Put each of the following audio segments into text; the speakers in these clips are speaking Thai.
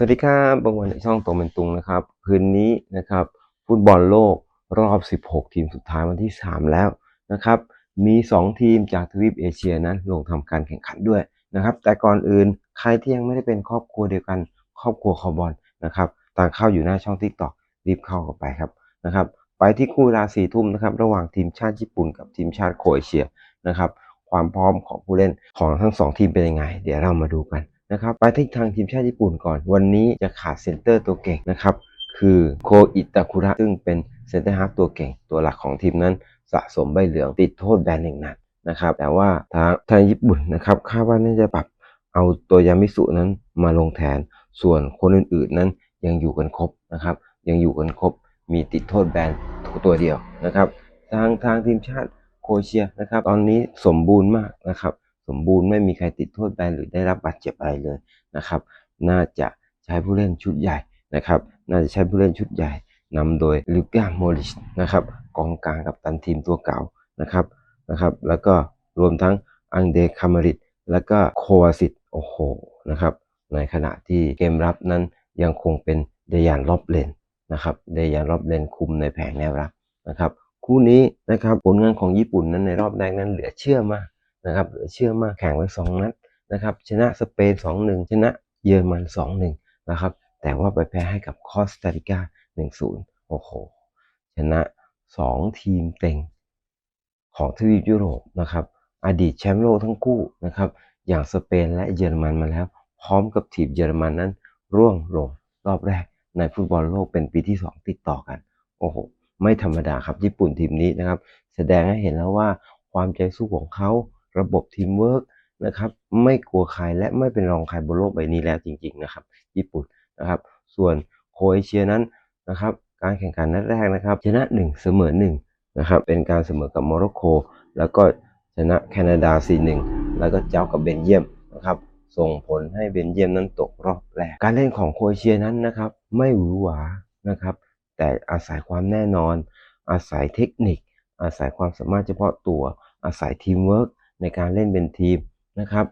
สวัสดีครับบางวันในช่องโตเป็นตุงนะครับ คืนนี้นะครับ ฟุตบอลโลกรอบ 16 ทีมสุดท้ายวันที่ 3 แล้วนะครับ มี 2 ทีมจากทวีปเอเชียนั้นลงทำการแข่งขันด้วยนะครับ แต่ก่อนอื่นใครที่ยังไม่ได้เป็นครอบครัวเดียวกัน ครอบครัวคอบอลนะครับต่างเข้าอยู่หน้าช่องทิกตอกรีบเข้ากันไปครับนะครับ ไปที่คู่เวลา4ทุ่มนะครับ ระหว่างทีมชาติญี่ปุ่นกับทีมชาติโครเอเชียนะครับ ความพร้อมของผู้เล่นของทั้งสองทีมเป็นยังไง เดี๋ยวเรามาดูกัน นะครับไปที่ทางทีมชาติญี่ปุ่นก่อน วันนี้จะขาดเซนเตอร์ตัวเก่งนะครับ คือโคอิตาคุระซึ่งเป็นเซนเตอร์ฮาร์ฟตัวเก่ง ตัวหลักของทีมนั้นสะสมใบเหลืองติดโทษแบนหนึ่งนัดนะครับ แต่ว่าทางทางญี่ปุ่นนะครับคาดว่าน่าจะปรับเอาตัวยามิสุนั้นมาลงแทน ส่วนคนอื่นๆนั้นยังอยู่กันครบนะครับ ยังอยู่กันครบ มีติดโทษแบนตัวเดียวนะครับ ทางทางทีมชาติโคเชียนะครับ ตอนนี้สมบูรณ์มากนะครับ สมบูรณ์ไม่มีใครติดโทษแบนหรือได้รับบาดเจ็บอะไรเลยนะครับ น่าจะใช้ผู้เล่นชุดใหญ่นะครับ น่าจะใช้ผู้เล่นชุดใหญ่นำโดยลูก้าโมริชนะครับกองกลางกับตันทีมตัวเก่านะครับนะครับ แล้วก็รวมทั้งอังเดคามาริตแล้วก็โควาซิตโอ้โหนะครับ ในขณะที่เกมรับนั้นยังคงเป็นเดยานรอบเลนนะครับเดยานรอบเลนคุมในแผงแนวรับนะครับ คู่นี้นะครับผลงานของญี่ปุ่นนั้นในรอบแรกนั้นเหลือเชื่อมาก นะครับเหลือเชื่อมากแข่งไว้สองนัดนะครับชนะสเปน 2-1 ชนะเยอรมัน 2-1 นะครับ แต่ว่าไปแพ้ให้กับคอสตาริกา 1-0 โอ้โห ชนะ 2 ทีมเต็งของทวีปยุโรปนะครับ อดีตแชมป์โลกทั้งคู่นะครับ อย่างสเปนและเยอรมันมาแล้ว พร้อมกับทีมเยอรมันนั้น ร่วงลงรอบแรกในฟุตบอลโลกเป็นปีที่ 2 ติดต่อกัน โอ้โห ไม่ธรรมดาครับญี่ปุ่นทีมนี้นะครับ แสดงให้เห็นแล้วว่าความใจสู้ของเขา ระบบทีมเวิร์กนะครับไม่กลัวใครและไม่เป็นรองใครบนโลกใบนี้แล้วจริงๆนะครับ ญี่ปุ่นนะครับ ส่วนโคเอเชียนั้นนะครับการแข่งขันนัดแรกนะครับ ชนะ 1 เสมอ1นะครับเป็นการเสมอกับโมร็อกโก แล้วก็ชนะแคนาดา 4-1 แล้วก็เจ้ากับเบนเยียมนะครับส่งผลให้เบนเยียมนั้นตกรอบแรกการเล่นของโคเอเชียนั้นนะครับไม่หวือหวานะครับแต่อาศัยความแน่นอน อาศัยเทคนิค อาศัยความสามารถเฉพาะตัว อาศัยทีมเวิร์ก ในการเล่นเป็นทีมนะครับ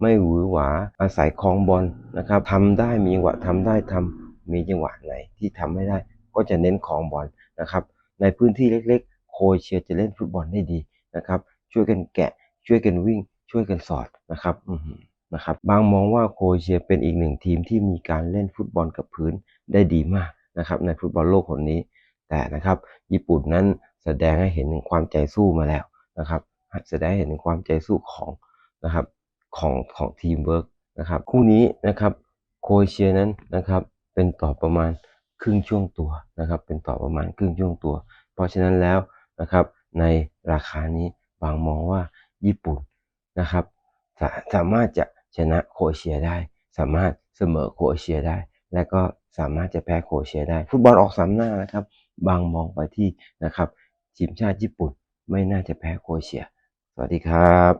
ไม่หวือหวาอาศัยคลองบอลนะครับทำได้มีจังหวะทำได้ทำมีจังหวะไหนที่ทำไม่ได้ ก็จะเน้นคลองบอลนะครับ ในพื้นที่เล็กๆ โคเชียจะเล่นฟุตบอลได้ดีนะครับ ช่วยกันแกะ ช่วยกันวิ่ง ช่วยกันสอดนะครับอืนะครับบางมองว่าโคเอเชียเป็นอีกหนึ่งทีมที่มีการเล่นฟุตบอลกับพื้นได้ดีมากนะครับ ในฟุตบอลโลกคนนี้ แต่นะครับ ญี่ปุ่นนั้นแสดงให้เห็นถึงความใจสู้มาแล้วนะครับ แสดงให้เห็นความใจสู้ของนะครับของของทีมเวิร์กนะครับคู่นี้นะครับโคเอเชียนั้นนะครับเป็นต่อประมาณครึ่งช่วงตัวนะครับเป็นต่อประมาณครึ่งช่วงตัว เพราะฉะนั้นแล้วนะครับในราคานี้บางมองว่าญี่ปุ่นนะครับสาสามารถจะชนะโคเอเชียได้ สามารถเสมอโคเอเชียได้ และก็สามารถจะแพ้โคเอเชียได้ ฟุตบอลออกสามหน้านะครับ บางมองไปที่นะครับทีมชาติญี่ปุ่นไม่น่าจะแพ้โคเอเชีย สวัสดีครับ